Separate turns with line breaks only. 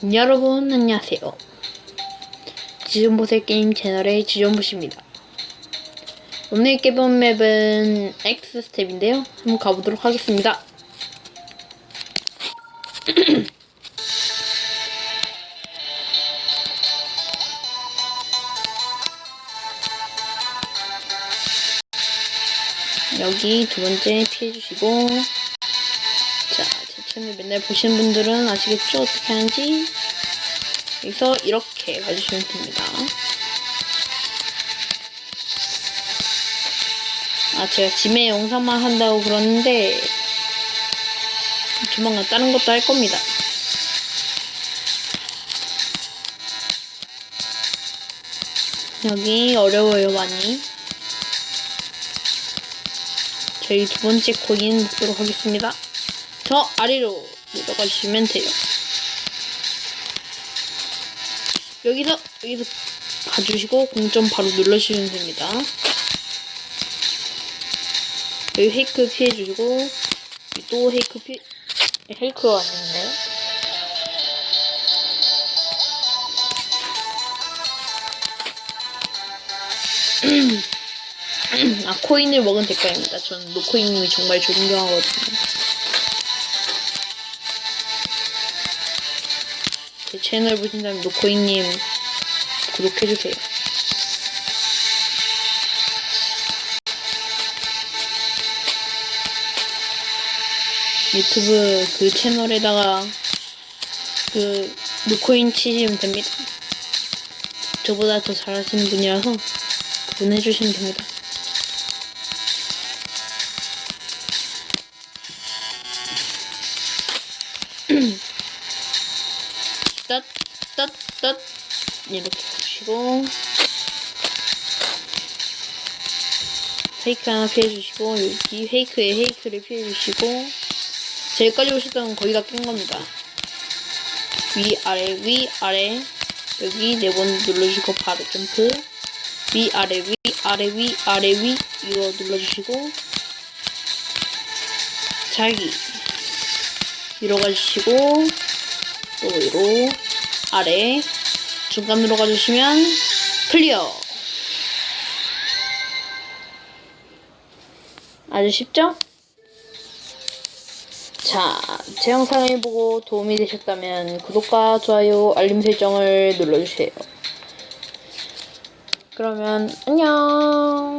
여러분 안녕하세요. 지존보세 게임 채널의 지존보시입니다. 오늘 깨본 맵은 X 스텝인데요. 한번 가보도록 하겠습니다. 여기 두 번째 피해주시고 채널 맨날 보시는 분들은 아시겠죠? 어떻게 하는지 여기서 이렇게 가주시면 됩니다. 아, 제가 짐의 영상만 한다고 그러는데 조만간 다른 것도 할 겁니다. 여기 어려워요, 많이. 저희 두 번째 코인 먹도록 하겠습니다. 저 아래로 내려가 주시면 돼요. 여기서 여기서 봐주시고 공점 바로 눌러주시면 됩니다. 여기 헤이크 피해주시고 또 헤이크 피 헤이크가 왔는데 아 코인을 먹은 대가입니다. 저는 노코인님이 정말 존경하거든요. 제 채널 보신다면 노코인님 구독해주세요. 유튜브 그 채널에다가 그 노코인 치시면 됩니다. 저보다 더 잘하시는 분이라서 그분 해주시면 됩니다. 떳, 떳, 떳. 이렇게 해주시고. 페이크 하나 피해주시고, 여기 페이크에 페이크를 피해주시고, 제일까지 오시던 거의 다 깬 겁니다. 위, 아래, 위, 아래. 여기 네 번 눌러주시고, 바로 점프. 위, 아래, 위, 아래, 위, 아래, 위. 이거 눌러주시고, 자기. 위로 가주시고, 또 위로 아래 중간 으로 가주시면 클리어 아주 쉽죠? 자, 제 영상을 보고 도움이 되셨다면 구독과 좋아요, 알림 설정을 눌러주세요. 그러면 안녕.